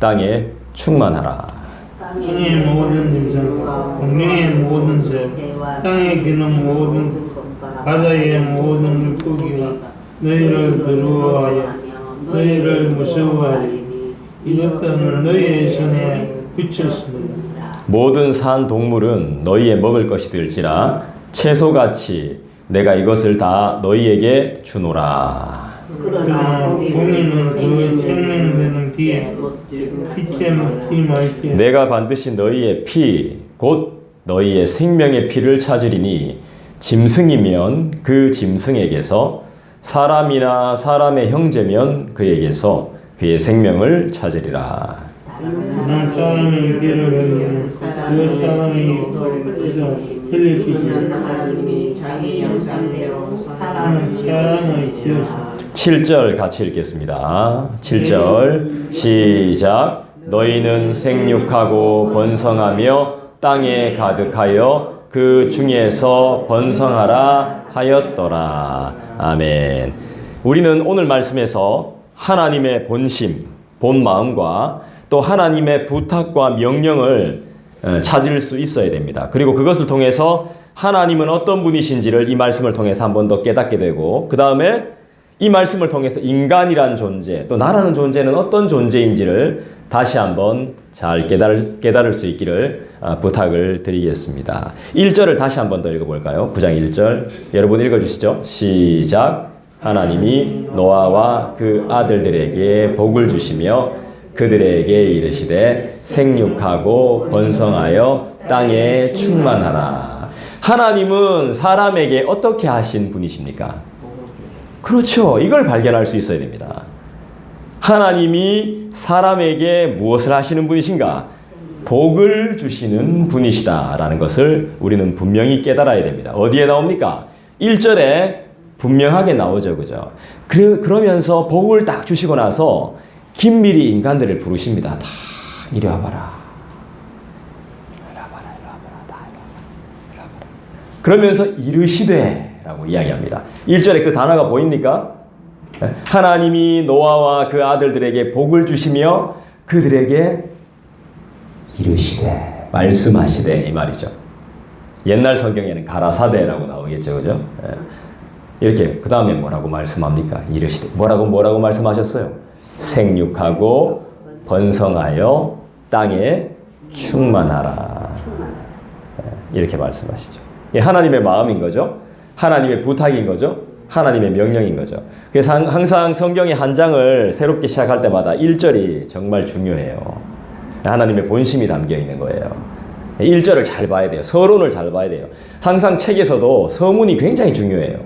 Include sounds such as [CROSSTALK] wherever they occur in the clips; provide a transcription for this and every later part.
땅에 충만하라. 땅의 모든 짐승, 공룡의 모든 새, 땅에 기는 모든 바다의 모든 물고기가 너희를 두려워하여 너희를 무서워하리. 이것들은 너희의 손에 붙였습니다. 모든 산 동물은 너희의 먹을 것이 될지라 채소같이 내가 이것을 다 너희에게 주노라. 그러나 공인은 그 생명되는 내가 반드시 너희의 피, 곧 너희의 생명의 피를 찾으리니 짐승이면 그 짐승에게서 사람이나 사람의 형제면 그에게서 그의 생명을 찾으리라. 난 사람의 흘리는 그 그저 흘릴 것이다. 하나님이 자기 형상대로 사람을 사람을 지어서 7절 같이 읽겠습니다. 7절 시작 너희는 생육하고 번성하며 땅에 가득하여 그 중에서 번성하라 하였더라. 아멘. 우리는 오늘 말씀에서 하나님의 본심, 본 마음과 또 하나님의 부탁과 명령을 어, 찾을 수 있어야 됩니다. 그리고 그것을 통해서 하나님은 어떤 분이신지를 이 말씀을 통해서 한 번 더 깨닫게 되고 그 다음에 이 말씀을 통해서 인간이란 존재, 또 나라는 존재는 어떤 존재인지를 다시 한번 잘 깨달을, 깨달을 수 있기를 아, 부탁을 드리겠습니다. 1절을 다시 한번 더 읽어볼까요? 9장 1절. 여러분 읽어주시죠. 시작. 하나님이 노아와 그 아들들에게 복을 주시며 그들에게 이르시되 생육하고 번성하여 땅에 충만하라. 하나님은 사람에게 어떻게 하신 분이십니까? 그렇죠. 이걸 발견할 수 있어야 됩니다. 하나님이 사람에게 무엇을 하시는 분이신가? 복을 주시는 분이시다라는 것을 우리는 분명히 깨달아야 됩니다. 어디에 나옵니까? 1절에 분명하게 나오죠. 그죠? 그, 그러면서 복을 딱 주시고 나서 긴밀히 인간들을 부르십니다. 다 이리 와봐라. 이리 와봐라, 이리 와봐라, 다 이리 와봐라, 이리 와봐라. 그러면서 이르시되 라고 이야기합니다. 1절에 그 단어가 보입니까? 하나님이 노아와 그 아들들에게 복을 주시며 그들에게 이르시되 말씀하시되 이 말이죠. 옛날 성경에는 가라사대라고 나오겠죠. 그죠? 예. 이렇게 그 다음에 뭐라고 말씀합니까? 이르시되 뭐라고 뭐라고 말씀하셨어요? 생육하고 번성하여 땅에 충만하라. 예, 이렇게 말씀하시죠. 하나님의 마음인 거죠. 하나님의 부탁인 거죠. 하나님의 명령인 거죠. 그래서 항- 항상 성경의 한 장을 새롭게 시작할 때마다 1절이 정말 중요해요. 하나님의 본심이 담겨 있는 거예요. 1절을 잘 봐야 돼요. 서론을 잘 봐야 돼요. 항상 책에서도 서문이 굉장히 중요해요.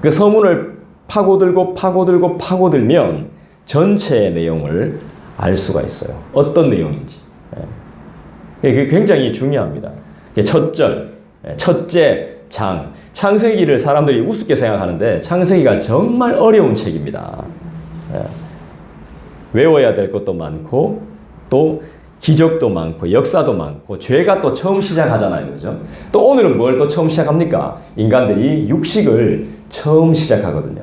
그 서문을 파고들고 파고들고 파고들면 전체의 내용을 알 수가 있어요. 어떤 내용인지. 예. 그게 굉장히 중요합니다. 첫 절, 예, 첫째 장. 창세기를 사람들이 우습게 생각하는데 창세기가 정말 어려운 책입니다. 예. 외워야 될 것도 많고 또 기적도 많고 역사도 많고 죄가 또 처음 시작하잖아요. 그죠? 또 오늘은 뭘 또 처음 시작합니까? 인간들이 육식을 처음 시작하거든요.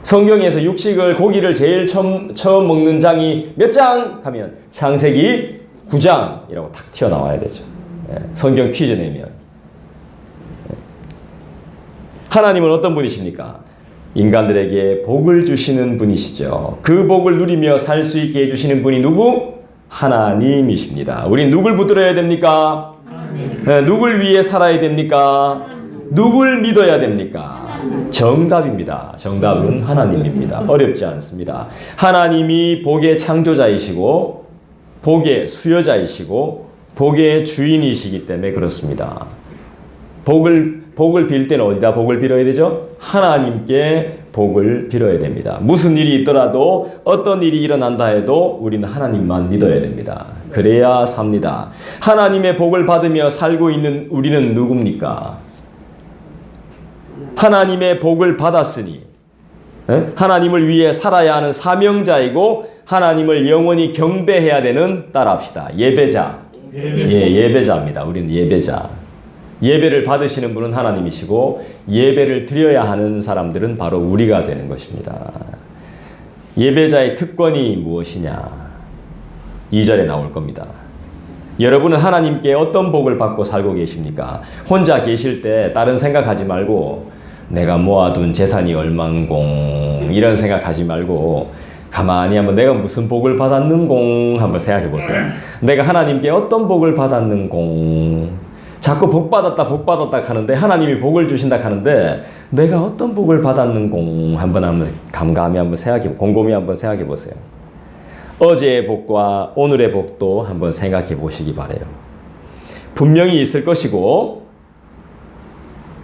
예. 성경에서 육식을 고기를 제일 처음, 처음 먹는 장이 몇 장 하면 창세기 9장이라고 탁 튀어나와야 되죠. 예. 성경 퀴즈 내면. 예. 하나님은 어떤 분이십니까? 인간들에게 복을 주시는 분이시죠. 그 복을 누리며 살 수 있게 해주시는 분이 누구? 하나님이십니다. 우리 누굴 붙들어야 됩니까? 네, 누굴 위해 살아야 됩니까? 누굴 믿어야 됩니까? 정답입니다. 정답은 하나님입니다. 어렵지 않습니다. 하나님이 복의 창조자이시고, 복의 수여자이시고, 복의 주인이시기 때문에 그렇습니다. 복을 복을 빌 때는 어디다 복을 빌어야 되죠? 하나님께 복을 빌어야 됩니다. 무슨 일이 있더라도 어떤 일이 일어난다 해도 우리는 하나님만 믿어야 됩니다. 그래야 삽니다. 하나님의 복을 받으며 살고 있는 우리는 누굽니까? 하나님의 복을 받았으니 에? 하나님을 위해 살아야 하는 사명자이고 하나님을 영원히 경배해야 되는 따라합시다. 예배자. 예배 예, 예배자입니다. 우리는 예배자. 예배를 받으시는 분은 하나님이시고 예배를 드려야 하는 사람들은 바로 우리가 되는 것입니다. 예배자의 특권이 무엇이냐? 2절에 나올 겁니다. 여러분은 하나님께 어떤 복을 받고 살고 계십니까? 혼자 계실 때 다른 생각하지 말고 내가 모아둔 재산이 얼만공 이런 생각하지 말고 가만히 한번 내가 무슨 복을 받았는공 한번 생각해 보세요. 내가 하나님께 어떤 복을 받았는공 자꾸 복 받았다 복 받았다 하는데 하나님이 복을 주신다 하는데 내가 어떤 복을 받았는공 한번 한번 감감히 한번 생각해 곰곰이 한번 생각해 보세요. 어제의 복과 오늘의 복도 한번 생각해 보시기 바래요. 분명히 있을 것이고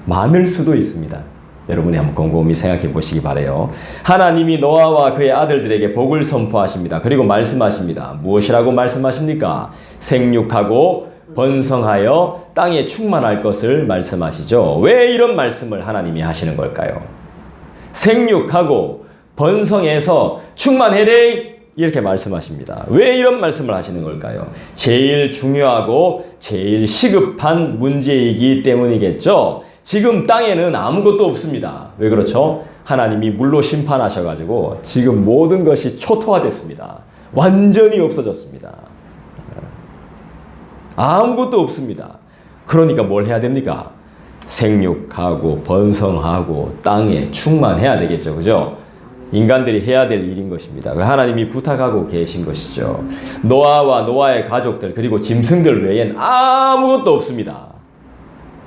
많을 수도 있습니다. 여러분이 한번 곰곰이 생각해 보시기 바래요. 하나님이 노아와 그의 아들들에게 복을 선포하십니다. 그리고 말씀하십니다. 무엇이라고 말씀하십니까? 생육하고 번성하여 땅에 충만할 것을 말씀하시죠. 왜 이런 말씀을 하나님이 하시는 걸까요? 생육하고 번성해서 충만해래 이렇게 말씀하십니다. 왜 이런 말씀을 하시는 걸까요? 제일 중요하고 제일 시급한 문제이기 때문이겠죠. 지금 땅에는 아무것도 없습니다. 왜 그렇죠? 하나님이 물로 심판하셔가지고 지금 모든 것이 초토화됐습니다. 완전히 없어졌습니다. 아무것도 없습니다. 그러니까 뭘 해야 됩니까? 생육하고 번성하고 땅에 충만해야 되겠죠. 그죠? 인간들이 해야 될 일인 것입니다. 그 하나님이 부탁하고 계신 것이죠. 노아와 노아의 가족들 그리고 짐승들 외엔 아무것도 없습니다.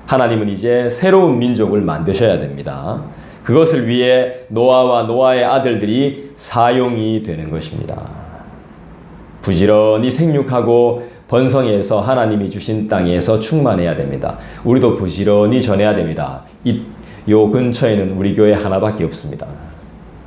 하나님은 이제 새로운 민족을 만드셔야 됩니다. 그것을 위해 노아와 노아의 아들들이 사용이 되는 것입니다. 부지런히 생육하고 번성해서 하나님이 주신 땅에서 충만해야 됩니다. 우리도 부지런히 전해야 됩니다. 이, 요 근처에는 우리 교회 하나밖에 없습니다.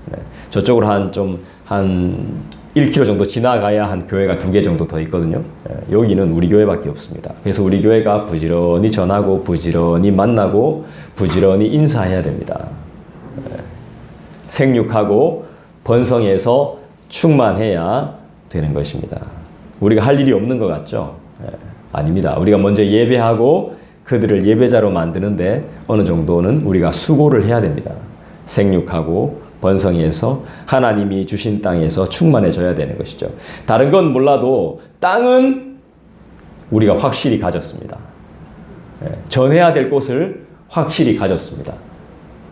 네. 저쪽으로 한 좀한 1km 정도 지나가야 한 교회가 두 개 정도 더 있거든요. 네. 여기는 우리 교회밖에 없습니다. 그래서 우리 교회가 부지런히 전하고 부지런히 만나고 부지런히 인사해야 됩니다. 네. 생육하고 번성해서 충만해야 되는 것입니다. 우리가 할 일이 없는 것 같죠? 예, 아닙니다. 우리가 먼저 예배하고 그들을 예배자로 만드는데 어느 정도는 우리가 수고를 해야 됩니다. 생육하고 번성해서 하나님이 주신 땅에서 충만해져야 되는 것이죠. 다른 건 몰라도 땅은 우리가 확실히 가졌습니다. 예, 전해야 될 곳을 확실히 가졌습니다.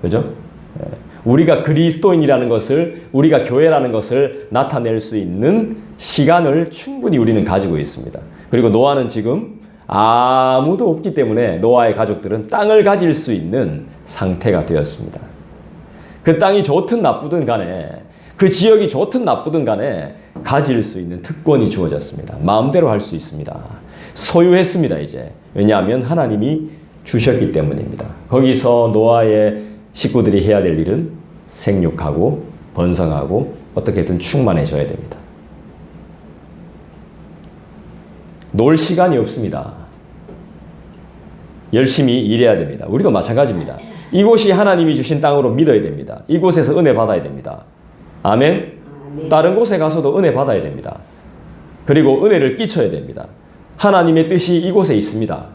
그죠? 예, 우리가 그리스도인이라는 것을 우리가 교회라는 것을 나타낼 수 있는 시간을 충분히 우리는 가지고 있습니다. 그리고 노아는 지금 아무도 없기 때문에 노아의 가족들은 땅을 가질 수 있는 상태가 되었습니다. 그 땅이 좋든 나쁘든 간에 그 지역이 좋든 나쁘든 간에 가질 수 있는 특권이 주어졌습니다. 마음대로 할 수 있습니다. 소유했습니다, 이제. 왜냐하면 하나님이 주셨기 때문입니다. 거기서 노아의 식구들이 해야 될 일은 생육하고 번성하고 어떻게든 충만해져야 됩니다. 놀 시간이 없습니다. 열심히 일해야 됩니다. 우리도 마찬가지입니다. 이곳이 하나님이 주신 땅으로 믿어야 됩니다. 이곳에서 은혜 받아야 됩니다. 아멘. 다른 곳에 가서도 은혜 받아야 됩니다. 그리고 은혜를 끼쳐야 됩니다. 하나님의 뜻이 이곳에 있습니다.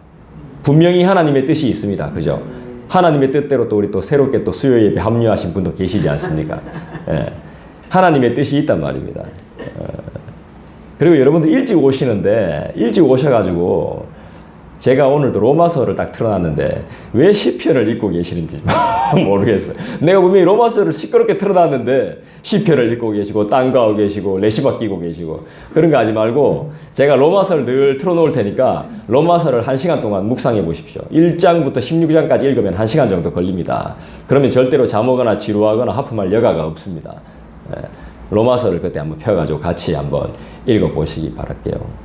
분명히 하나님의 뜻이 있습니다. 그죠? 하나님의 뜻대로 또 우리 또 새롭게 또 수요 예배 합류하신 분도 계시지 않습니까? [LAUGHS] 예. 하나님의 뜻이 있단 말입니다. 어. 그리고 여러분들 일찍 오시는데 일찍 오셔가지고 제가 오늘도 로마서를 딱 틀어놨는데 왜 시편을 읽고 계시는지 [LAUGHS] 모르겠어요. 내가 분명히 로마서를 시끄럽게 틀어놨는데 시편을 읽고 계시고 딴거하고 계시고 레시바 끼고 계시고 그런 거 하지 말고 제가 로마서를 늘 틀어놓을 테니까 로마서를 한 시간 동안 묵상해 보십시오. 1장부터 16장까지 읽으면 한 시간 정도 걸립니다. 그러면 절대로 잠오거나 지루하거나 하품할 여가가 없습니다. 예, 로마서를 그때 한번 펴가지고 같이 한번 읽어보시기 바랄게요.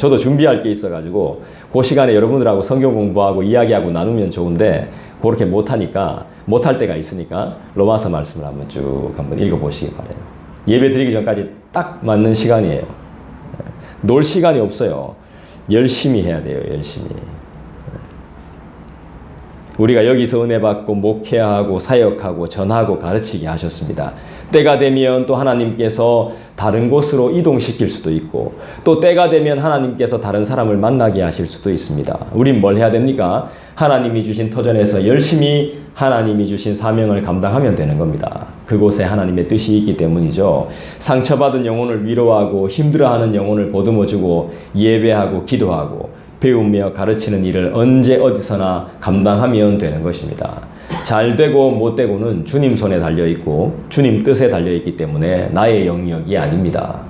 저도 준비할 게 있어가지고 그 시간에 여러분들하고 성경 공부하고 이야기하고 나누면 좋은데 그렇게 못하니까 못할 때가 있으니까 로마서 말씀을 한번 쭉 한번 읽어보시기 바래요. 예배 드리기 전까지 딱 맞는 시간이에요. 놀 시간이 없어요. 열심히 해야 돼요. 열심히. 우리가 여기서 은혜 받고 목회하고 사역하고 전하고 가르치게 하셨습니다. 때가 되면 또 하나님께서 다른 곳으로 이동시킬 수도 있고 또 때가 되면 하나님께서 다른 사람을 만나게 하실 수도 있습니다. 우린 뭘 해야 됩니까? 하나님이 주신 터전에서 열심히 하나님이 주신 사명을 감당하면 되는 겁니다. 그곳에 하나님의 뜻이 있기 때문이죠. 상처받은 영혼을 위로하고 힘들어하는 영혼을 보듬어주고 예배하고 기도하고 배우며 가르치는 일을 언제 어디서나 감당하면 되는 것입니다. 잘 되고 못 되고는 주님 손에 달려 있고 주님 뜻에 달려 있기 때문에 나의 영역이 아닙니다.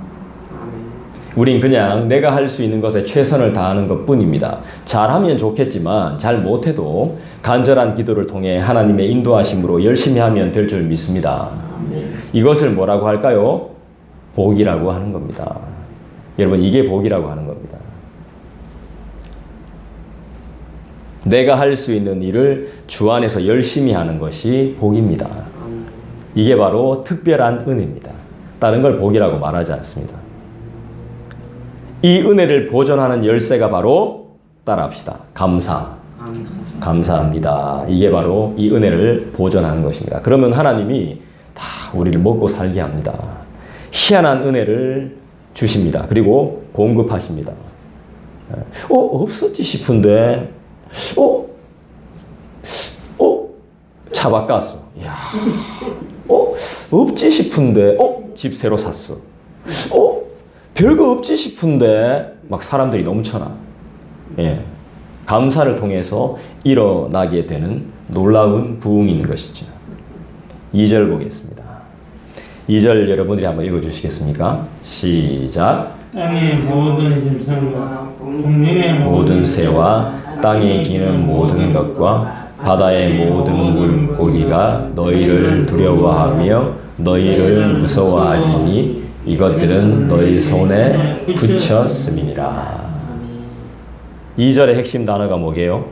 우린 그냥 내가 할 수 있는 것에 최선을 다하는 것 뿐입니다. 잘하면 좋겠지만 잘 못해도 간절한 기도를 통해 하나님의 인도하심으로 열심히 하면 될 줄 믿습니다. 이것을 뭐라고 할까요? 복이라고 하는 겁니다. 여러분, 이게 복이라고 하는 겁니다. 내가 할 수 있는 일을 주 안에서 열심히 하는 것이 복입니다. 이게 바로 특별한 은혜입니다. 다른 걸 복이라고 말하지 않습니다. 이 은혜를 보존하는 열쇠가 바로 따라합시다. 감사. 감사합니다. 이게 바로 이 은혜를 보존하는 것입니다. 그러면 하나님이 다 우리를 먹고 살게 합니다. 희한한 은혜를 주십니다. 그리고 공급하십니다. 어, 없었지 싶은데, 어, 어, 차 바꿨어. 야, 어, 없지 싶은데, 어, 집 새로 샀어. 어, 별거 없지 싶은데, 막 사람들이 넘쳐나. 예. 감사를 통해서 일어나게 되는 놀라운 부흥인 것이죠. 2절 보겠습니다. 2절 여러분들이 한번 읽어주시겠습니까? 시작. 땅의 모든 짐승과 국민의 모든 새와 땅에 기는 모든 것과 바다의 모든 물고기가 너희를 두려워하며 너희를 무서워하리니 이것들은 너희 손에 붙였음이니라. 2절의 핵심 단어가 뭐게요?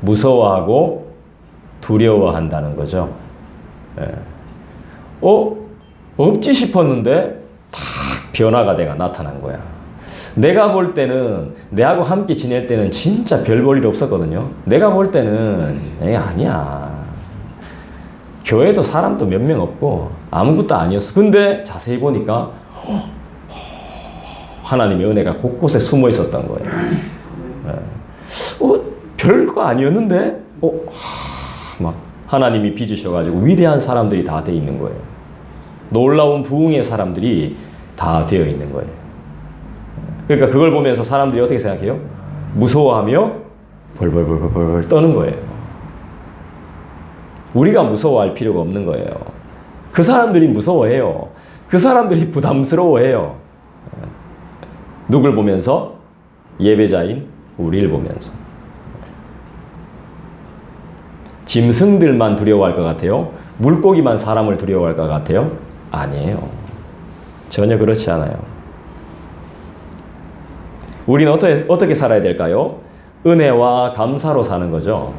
무서워하고 두려워한다는 거죠. 예. 어? 없지 싶었는데 탁 변화가 내가 나타난 거야. 내가 볼 때는 내하고 함께 지낼 때는 진짜 별 볼 일 없었거든요. 내가 볼 때는 에 아니야. 교회도 사람도 몇 명 없고 아무것도 아니었어. 근데 자세히 보니까 어, 하나님의 은혜가 곳곳에 숨어 있었던 거예요. 예. 어, 별거 아니었는데, 어, 하, 막 하나님이 빚으셔가지고 위대한 사람들이 다 돼 있는 거예요. 놀라운 부흥의 사람들이 다 되어 있는 거예요. 그러니까 그걸 보면서 사람들이 어떻게 생각해요? 무서워하며 벌벌벌벌벌 떠는 거예요. 우리가 무서워할 필요가 없는 거예요. 그 사람들이 무서워해요. 그 사람들이 부담스러워해요. 누굴 보면서? 예배자인 우리를 보면서. 짐승들만 두려워할 것 같아요? 물고기만 사람을 두려워할 것 같아요? 아니에요. 전혀 그렇지 않아요. 우리는 어떻게, 어떻게 살아야 될까요? 은혜와 감사로 사는 거죠.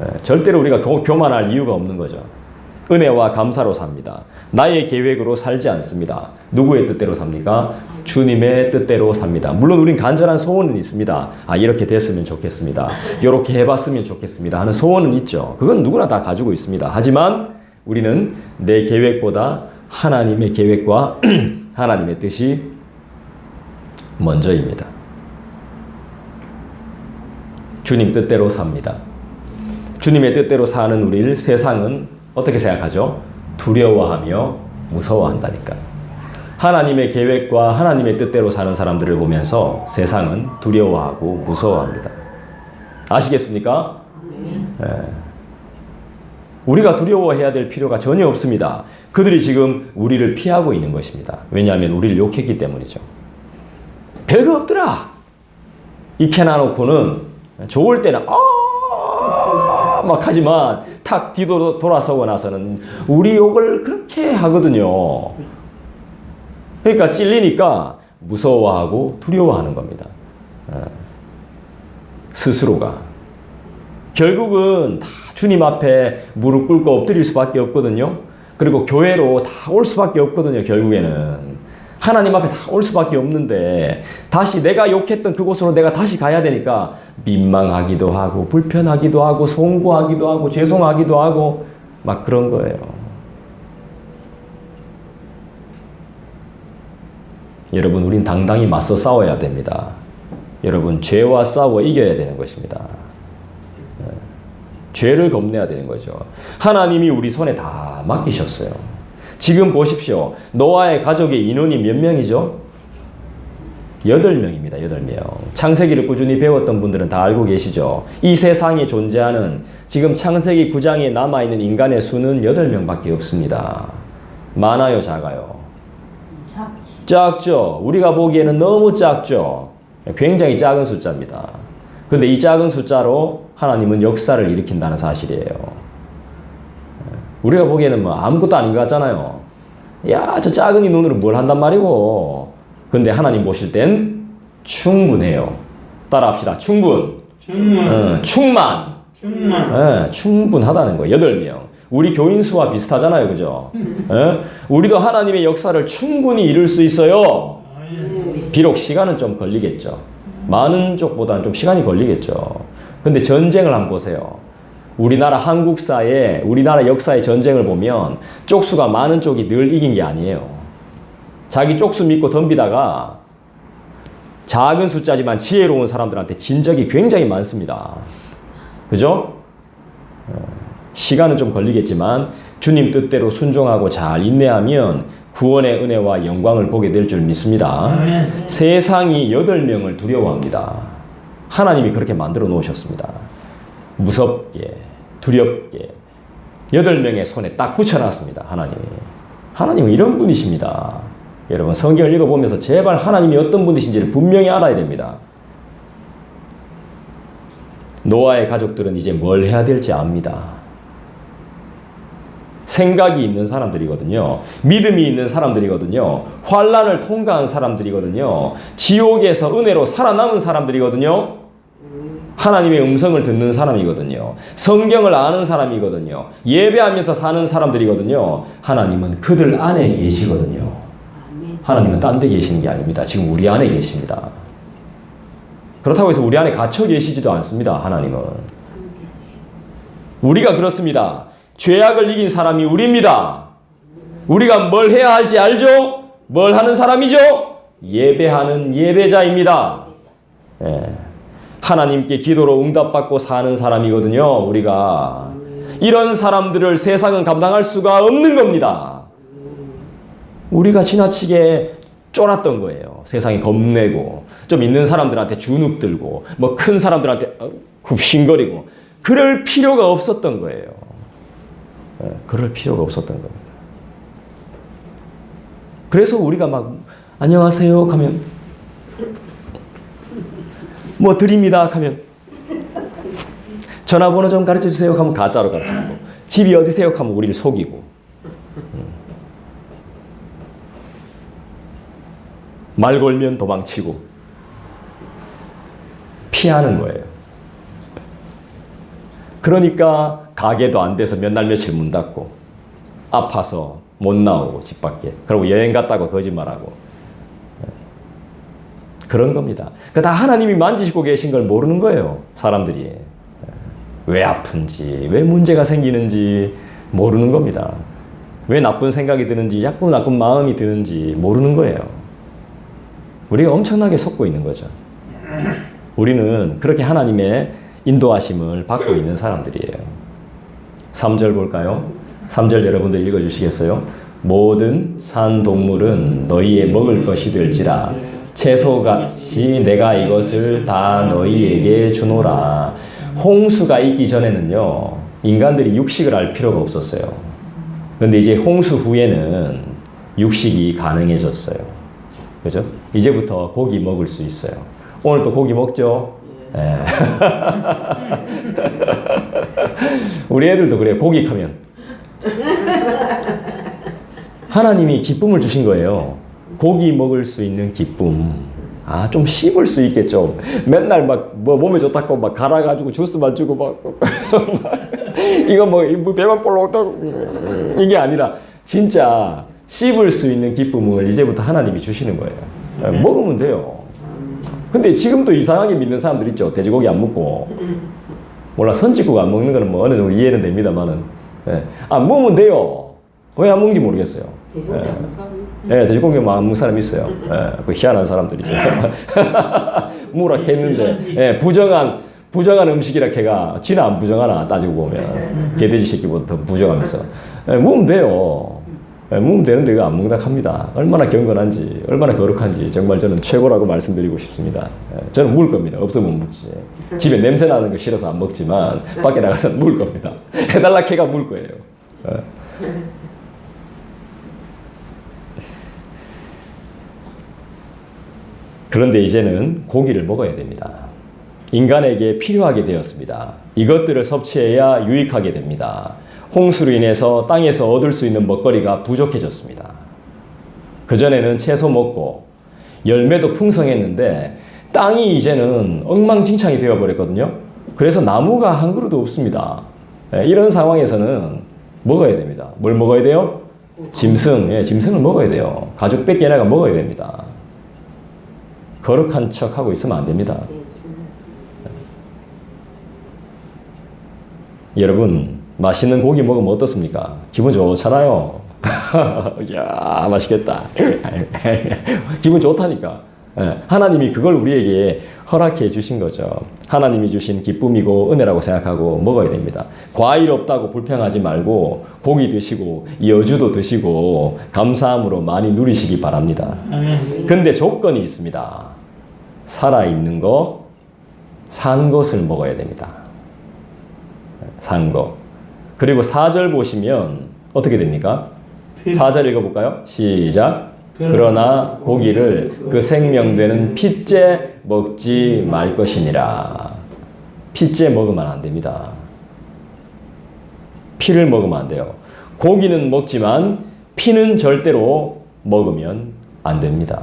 예, 절대로 우리가 교, 교만할 이유가 없는 거죠. 은혜와 감사로 삽니다. 나의 계획으로 살지 않습니다. 누구의 뜻대로 삽니까? 주님의 뜻대로 삽니다. 물론 우린 간절한 소원은 있습니다. 아, 이렇게 됐으면 좋겠습니다. 이렇게 해봤으면 좋겠습니다. 하는 소원은 있죠. 그건 누구나 다 가지고 있습니다. 하지만 우리는 내 계획보다 하나님의 계획과 [CLEARS THROAT] 하나님의 뜻이 먼저입니다. 주님 뜻대로 삽니다. 주님의 뜻대로 사는 우리를 세상은 어떻게 생각하죠? 두려워하며 무서워한다니까. 하나님의 계획과 하나님의 뜻대로 사는 사람들을 보면서 세상은 두려워하고 무서워합니다. 아시겠습니까? 예. 우리가 두려워해야 될 필요가 전혀 없습니다. 그들이 지금 우리를 피하고 있는 것입니다. 왜냐하면 우리를 욕했기 때문이죠. 별거 없더라. 익혀놔놓고는 좋을 때는 아, 막 하지만 탁 뒤로 돌아서고 나서는 우리 욕을 그렇게 하거든요. 그러니까 찔리니까 무서워하고 두려워하는 겁니다. 어. 스스로가. 결국은 다 주님 앞에 무릎 꿇고 엎드릴 수밖에 없거든요. 그리고 교회로 다 올 수밖에 없거든요, 결국에는. 하나님 앞에 다 올 수밖에 없는데 다시 내가 욕했던 그곳으로 내가 다시 가야 되니까 민망하기도 하고 불편하기도 하고 송구하기도 하고 죄송하기도 하고 막 그런 거예요. 여러분 우린 당당히 맞서 싸워야 됩니다. 여러분 죄와 싸워 이겨야 되는 것입니다. 네. 죄를 겁내야 되는 거죠. 하나님이 우리 손에 다 맡기셨어요. 지금 보십시오. 노아의 가족의 인원이 몇 명이죠? 여덟 명입니다. 여덟 명. 창세기를 꾸준히 배웠던 분들은 다 알고 계시죠. 이 세상에 존재하는 지금 창세기 9장에 남아 있는 인간의 수는 여덟 명밖에 없습니다. 많아요, 작아요. 작죠. 우리가 보기에는 너무 작죠. 굉장히 작은 숫자입니다. 근데 이 작은 숫자로 하나님은 역사를 일으킨다는 사실이에요. 우리가 보기에는 뭐 아무것도 아닌 것 같잖아요. 야, 저 작은 이 눈으로 뭘 한단 말이고. 근데 하나님 보실 땐 충분해요. 따라 합시다. 충분. 충만, 어, 충만. 충만. 예, 충분하다는 거예요. 여덟 명. 우리 교인 수와 비슷하잖아요. 그죠? 예? 우리도 하나님의 역사를 충분히 이룰 수 있어요. 비록 시간은 좀 걸리겠죠. 많은 쪽보다는 좀 시간이 걸리겠죠. 근데 전쟁을 한번 보세요. 우리나라 한국사에, 우리나라 역사의 전쟁을 보면 쪽수가 많은 쪽이 늘 이긴 게 아니에요. 자기 쪽수 믿고 덤비다가 작은 숫자지만 지혜로운 사람들한테 진 적이 굉장히 많습니다. 그죠? 어, 시간은 좀 걸리겠지만 주님 뜻대로 순종하고 잘 인내하면 구원의 은혜와 영광을 보게 될 줄 믿습니다. 세상이 여덟 명을 두려워합니다. 하나님이 그렇게 만들어 놓으셨습니다. 무섭게, 두렵게 여덟 명의 손에 딱 붙여놨습니다. 하나님이. 하나님은 이런 분이십니다. 여러분 성경을 읽어보면서 제발 하나님이 어떤 분이신지를 분명히 알아야 됩니다. 노아의 가족들은 이제 뭘 해야 될지 압니다. 생각이 있는 사람들이거든요. 믿음이 있는 사람들이거든요. 환란을 통과한 사람들이거든요. 지옥에서 은혜로 살아남은 사람들이거든요. 하나님의 음성을 듣는 사람이거든요. 성경을 아는 사람이거든요. 예배하면서 사는 사람들이거든요. 하나님은 그들 안에 계시거든요. 하나님은 딴 데 계시는 게 아닙니다. 지금 우리 안에 계십니다. 그렇다고 해서 우리 안에 갇혀 계시지도 않습니다. 하나님은. 우리가 그렇습니다. 죄악을 이긴 사람이 우리입니다. 우리가 뭘 해야 할지 알죠? 뭘 하는 사람이죠? 예배하는 예배자입니다. 예. 하나님께 기도로 응답받고 사는 사람이거든요. 우리가 이런 사람들을 세상은 감당할 수가 없는 겁니다. 우리가 지나치게 쫄았던 거예요. 세상이 겁내고 좀 있는 사람들한테 주눅 들고 뭐 큰 사람들한테 어, 굽신거리고 그럴 필요가 없었던 거예요. 예, 그럴 필요가 없었던 겁니다. 그래서 우리가 막 안녕하세요 하면 뭐 드립니다. 하면 전화번호 좀 가르쳐 주세요. 하면 가짜로 가르쳐 주고 집이 어디세요? 하면 우리를 속이고. 음. 말 걸면 도망치고 피하는 거예요. 그러니까 가게도 안 돼서 몇 날 며칠 문 닫고 아파서 못 나오고 집 밖에. 그리고 여행 갔다고 거짓말하고 그런 겁니다. 그다 하나님이 만지시고 계신 걸 모르는 거예요. 사람들이 왜 아픈지 왜 문제가 생기는지 모르는 겁니다. 왜 나쁜 생각이 드는지 자꾸 나쁜 마음이 드는지 모르는 거예요. 우리가 엄청나게 속고 있는 거죠. 우리는 그렇게 하나님의 인도하심을 받고 있는 사람들이에요. 3절 볼까요? 3절 여러분들 읽어 주시겠어요? 모든 산 동물은 너희의 먹을 것이 될지라 채소같이 내가 이것을 다 너희에게 주노라. 홍수가 있기 전에는요. 인간들이 육식을 할 필요가 없었어요. 근데 이제 홍수 후에는 육식이 가능해졌어요. 그죠? 이제부터 고기 먹을 수 있어요. 오늘 또 고기 먹죠? 예. [LAUGHS] 우리 애들도 그래요. 고기 하면. 하나님이 기쁨을 주신 거예요. 고기 먹을 수 있는 기쁨. 아, 좀 씹을 수 있겠죠. 맨날 막, 뭐, 몸에 좋다고 막 갈아가지고 주스만 주고 막, 막 [LAUGHS] 이거 뭐, 뭐 배만 볼록 떠 이게 아니라, 진짜 씹을 수 있는 기쁨을 이제부터 하나님이 주시는 거예요. 예, 먹으면 돼요. 근데 지금도 이상하게 믿는 사람들 있죠. 돼지고기 안 먹고. 몰라, 선짓국 안 먹는 거는 뭐 어느 정도 이해는 됩니다만은. 예. 안 먹으면 돼요. 왜 안 먹는지 모르겠어요. 먹어? 예, 돼지고기 안 먹는 사람 있어요. 예, 그 희한한 사람들이죠. [LAUGHS] 무락했는데 예, 부정한 부정한 음식이라 걔가 지는 안 부정하나 따지고 보면 개돼지 새끼보다 더 부정하면서 예, 먹으면 돼요. 예, 먹으면 되는데 그거 안 먹는다 합니다. 얼마나 경건한지 얼마나 거룩한지 정말 저는 최고라고 말씀드리고 싶습니다. 예, 저는 물 겁니다. 없으면 못 먹지. 집에 냄새 나는 거 싫어서 안 먹지만 밖에 나가서 물 겁니다. [LAUGHS] 해달라 걔가 물 거예요. 예. 그런데 이제는 고기를 먹어야 됩니다. 인간에게 필요하게 되었습니다. 이것들을 섭취해야 유익하게 됩니다. 홍수로 인해서 땅에서 얻을 수 있는 먹거리가 부족해졌습니다. 그전에는 채소 먹고 열매도 풍성했는데 땅이 이제는 엉망진창이 되어버렸거든요. 그래서 나무가 한 그루도 없습니다. 예, 이런 상황에서는 먹어야 됩니다. 뭘 먹어야 돼요? 짐승, 예, 짐승을 먹어야 돼요. 가죽 뺏겨나가 먹어야 됩니다. 거룩한 척 하고 있으면 안 됩니다. 여러분, 맛있는 고기 먹으면 어떻습니까? 기분 좋잖아요. [LAUGHS] 이야, 맛있겠다. [LAUGHS] 기분 좋다니까. 예, 하나님이 그걸 우리에게 허락해 주신 거죠. 하나님이 주신 기쁨이고 은혜라고 생각하고 먹어야 됩니다. 과일 없다고 불평하지 말고 고기 드시고 여주도 드시고 감사함으로 많이 누리시기 바랍니다. 근데 조건이 있습니다. 살아있는 거, 산 것을 먹어야 됩니다. 산 거. 그리고 4절 보시면 어떻게 됩니까? 4절 읽어볼까요? 시작. 그러나 고기를 그 생명되는 핏째 먹지 말 것이니라. 핏째 먹으면 안 됩니다. 피를 먹으면 안 돼요. 고기는 먹지만 피는 절대로 먹으면 안 됩니다.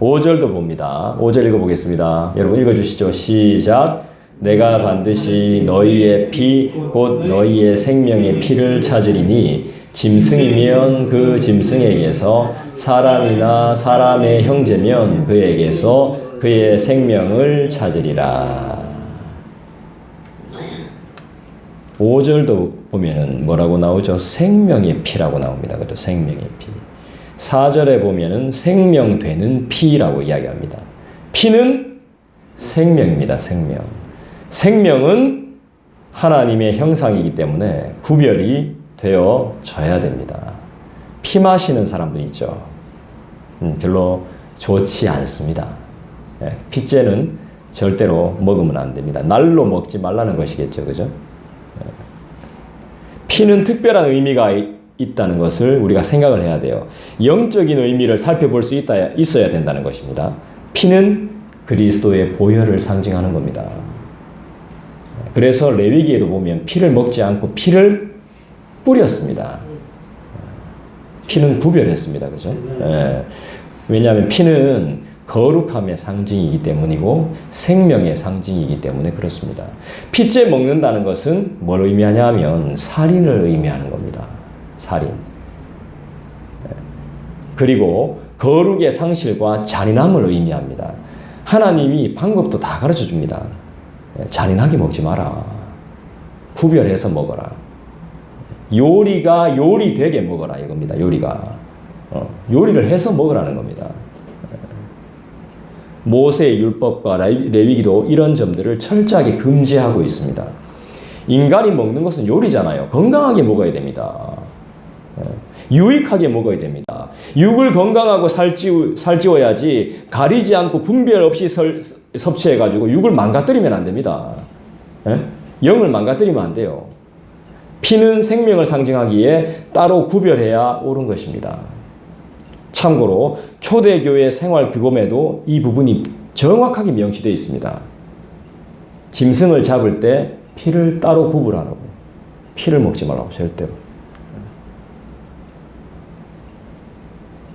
5절도 봅니다. 5절 읽어보겠습니다. 여러분 읽어주시죠. 시작. 내가 반드시 너희의 피, 곧 너희의 생명의 피를 찾으리니 짐승이면 그 짐승에게서 사람이나 사람의 형제면 그에게서 그의 생명을 찾으리라. 5절도 보면은 뭐라고 나오죠? 생명의 피라고 나옵니다. 그죠? 생명의 피. 4절에 보면은 생명되는 피라고 이야기합니다. 피는 생명입니다. 생명. 생명은 하나님의 형상이기 때문에 구별이 되어져야 됩니다. 피 마시는 사람들 있죠. 음, 별로 좋지 않습니다. 예, 피째는 절대로 먹으면 안 됩니다. 날로 먹지 말라는 것이겠죠. 그죠? 예. 피는 특별한 의미가 이- 있다는 것을 우리가 생각을 해야 돼요. 영적인 의미를 살펴볼 수 있다, 있어야 된다는 것입니다. 피는 그리스도의 보혈을 상징하는 겁니다. 그래서 레위기에도 보면 피를 먹지 않고 피를 뿌렸습니다. 피는 구별했습니다. 그죠? 예. 왜냐하면 피는 거룩함의 상징이기 때문이고 생명의 상징이기 때문에 그렇습니다. 피째 먹는다는 것은 뭘 의미하냐 하면 살인을 의미하는 겁니다. 살인. 예. 그리고 거룩의 상실과 잔인함을 의미합니다. 하나님이 방법도 다 가르쳐 줍니다. 예, 잔인하게 먹지 마라. 구별해서 먹어라. 요리가 요리 되게 먹어라 이겁니다. 요리가 어, 요리를 해서 먹으라는 겁니다. 예. 모세의 율법과 레위- 레위기도 이런 점들을 철저하게 금지하고 있습니다. 인간이 먹는 것은 요리잖아요. 건강하게 먹어야 됩니다. 예. 유익하게 먹어야 됩니다. 육을 건강하고 살찌우, 살찌워야지 가리지 않고 분별 없이 설, 섭취해가지고 육을 망가뜨리면 안 됩니다. 예? 영을 망가뜨리면 안 돼요. 피는 생명을 상징하기에 따로 구별해야 옳은 것입니다. 참고로 초대교회 생활 규범에도 이 부분이 정확하게 명시되어 있습니다. 짐승을 잡을 때 피를 따로 구분하라고. 피를 먹지 말라고 절대로.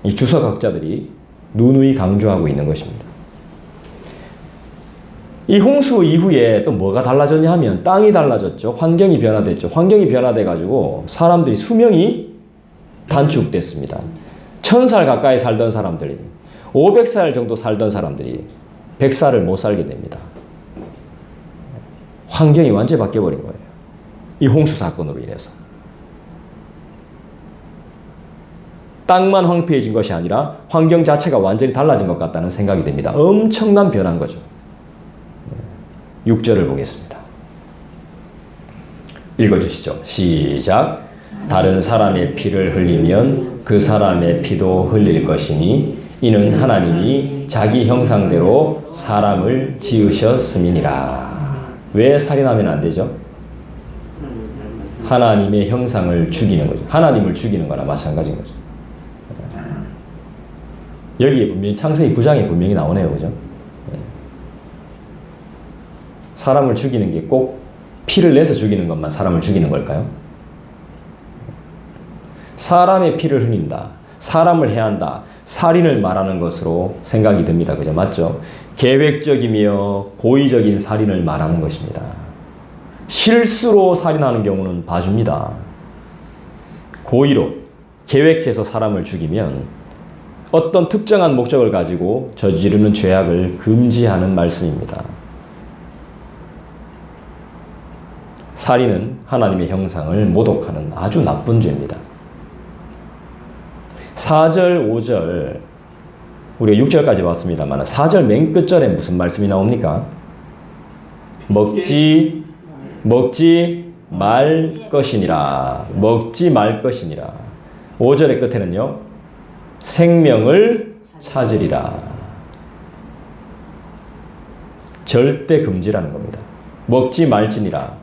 이 주석학자들이 누누이 강조하고 있는 것입니다. 이 홍수 이후에 또 뭐가 달라졌냐 하면 땅이 달라졌죠. 환경이 변화됐죠. 환경이 변화돼 가지고 사람들이 수명이 단축됐습니다. 천살 가까이 살던 사람들이 500살 정도 살던 사람들이 100살을 못 살게 됩니다. 환경이 완전히 바뀌어 버린 거예요. 이 홍수 사건으로 인해서. 땅만 황폐해진 것이 아니라 환경 자체가 완전히 달라진 것 같다는 생각이 듭니다. 엄청난 변한 거죠. 6절을 보겠습니다. 읽어주시죠. 시작. 다른 사람의 피를 흘리면 그 사람의 피도 흘릴 것이니 이는 하나님이 자기 형상대로 사람을 지으셨음이니라. 왜 살인하면 안 되죠? 하나님의 형상을 죽이는 거죠. 하나님을 죽이는 거나 마찬가지인 거죠. 여기에 분명히 창세기 9장에 분명히 나오네요. 그죠? 사람을 죽이는 게 꼭 피를 내서 죽이는 것만 사람을 죽이는 걸까요? 사람의 피를 흘린다. 사람을 해한다. 살인을 말하는 것으로 생각이 듭니다. 그죠? 맞죠? 계획적이며 고의적인 살인을 말하는 것입니다. 실수로 살인하는 경우는 봐줍니다. 고의로 계획해서 사람을 죽이면 어떤 특정한 목적을 가지고 저지르는 죄악을 금지하는 말씀입니다. 살인은 하나님의 형상을 모독하는 아주 나쁜 죄입니다. 4절, 5절, 우리가 6절까지 봤습니다만 4절 맨 끝절에 무슨 말씀이 나옵니까? 먹지, 먹지 말 것이니라. 먹지 말 것이니라. 5절의 끝에는요, 생명을 찾으리라. 절대 금지라는 겁니다. 먹지 말지니라.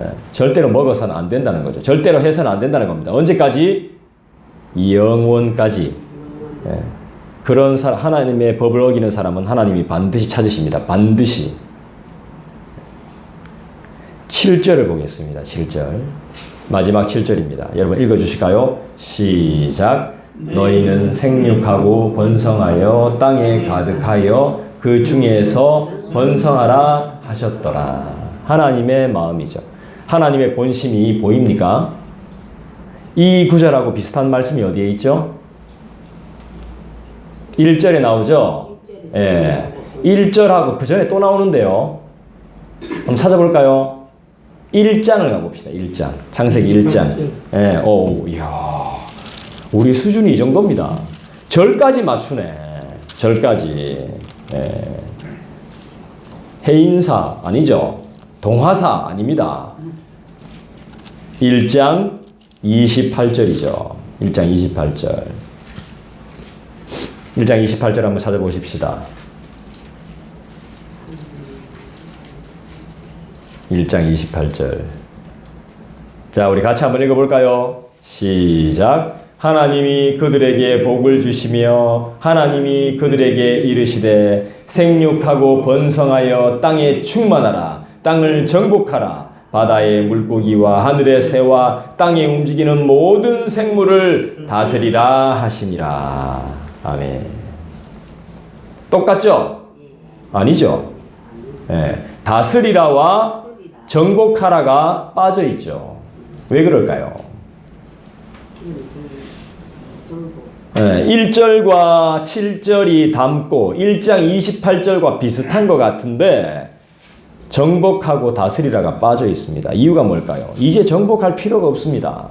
예, 절대로 먹어서는 안 된다는 거죠. 절대로 해서는 안 된다는 겁니다. 언제까지? 영원까지. 예, 그런 사람, 하나님의 법을 어기는 사람은 하나님이 반드시 찾으십니다. 반드시. 7절을 보겠습니다. 7절. 마지막 7절입니다. 여러분 읽어주실까요? 시작. 너희는 생육하고 번성하여 땅에 가득하여 그 중에서 번성하라 하셨더라. 하나님의 마음이죠. 하나님의 본심이 보입니까? 이 구절하고 비슷한 말씀이 어디에 있죠? 1절에 나오죠? 예. 1절하고 그 전에 또 나오는데요. 한번 찾아볼까요? 1장을 가봅시다. 1장. 창세기 1장. 예. 오, 이야. 우리 수준이 이 정도입니다. 절까지 맞추네. 절까지. 예. 해인사 아니죠? 동화사 아닙니다. 1장 28절이죠. 1장 28절. 1장 28절 한번 찾아보십시다. 1장 28절. 자, 우리 같이 한번 읽어볼까요? 시작. 하나님이 그들에게 복을 주시며 하나님이 그들에게 이르시되 생육하고 번성하여 땅에 충만하라 땅을 정복하라 바다의 물고기와 하늘의 새와 땅에 움직이는 모든 생물을 다스리라 하시니라 아멘 똑같죠? 아니죠? 예, 다스리라와 정복하라가 빠져 있죠. 왜 그럴까요? 예, 1절과 7절이 닮고 1장 28절과 비슷한 것 같은데 정복하고 다스리라가 빠져 있습니다. 이유가 뭘까요? 이제 정복할 필요가 없습니다.